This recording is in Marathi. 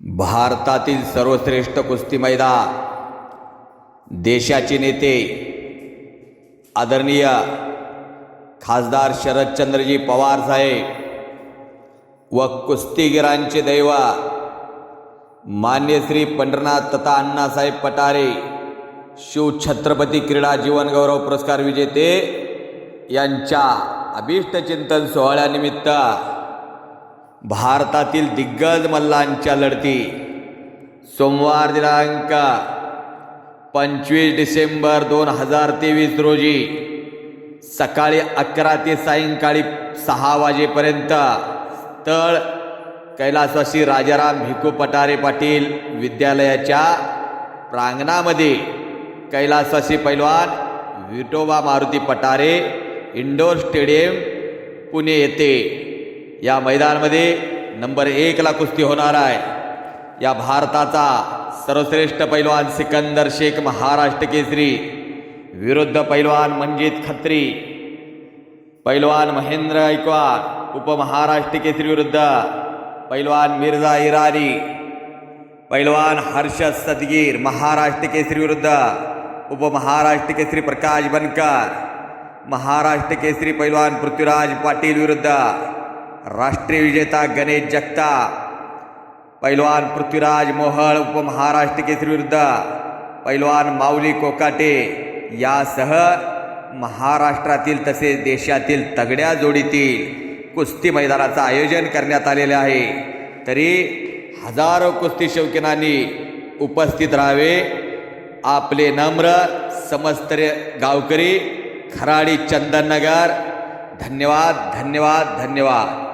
भारतातील सर्वश्रेष्ठ कुस्ती मैदान देशाचे नेते आदरणीय खासदार शरदचंद्रजी पवार साहेब व कुस्तीगिरांचे दैव मान्य श्री पंढरनाथ तथा अण्णासाहेब पटारे शिवछत्रपती क्रीडा जीवनगौरव पुरस्कार विजेते यांच्या अभिष्टचिंतन सोहळ्यानिमित्त भारतातील दिग्गज मल्लांच्या लढती. सोमवार दिनांक पंचवीस डिसेंबर दोन हजार तेवीस रोजी सकाळी अकरा ते सायंकाळी सहा वाजेपर्यंत स्थळ कैलासवासी राजाराम भिकू पटारे पाटील विद्यालयाच्या प्रांगणामध्ये कैलासवासी पैलवान विटोबा मारुती पटारे इंडोर स्टेडियम पुणे येथे या मैदानमध्ये नंबर एकला कुस्ती होणार आहे. या भारताचा सर्वश्रेष्ठ पैलवान सिकंदर शेख महाराष्ट्र केसरी विरुद्ध पैलवान मंजित खत्री पैलवान महेंद्र गायकवाड उपमहाराष्ट्र केसरी विरुद्ध पैलवान मिर्झा इराणी पैलवान हर्षद सदगीर महाराष्ट्र केसरी विरुद्ध उपमहाराष्ट्र केसरी प्रकाश बनकर महाराष्ट्र केसरी पैलवान पृथ्वीराज पाटील विरुद्ध राष्ट्रीय विजेता गणेश जगता पैलवान पृथ्वीराज मोहळ उपमहाराष्ट्र केसरी विरुद्ध पैलवान माऊली कोकाटे यासह महाराष्ट्रातील तसेच देशातील तगड्या जोडीतील कुस्ती मैदानाचं आयोजन करण्यात आलेले आहे. तरी हजारो कुस्ती शौकीनांनी उपस्थित राहावे. आपले नम्र समस्त गावकरी खराडी चंदननगर. धन्यवाद धन्यवाद धन्यवाद.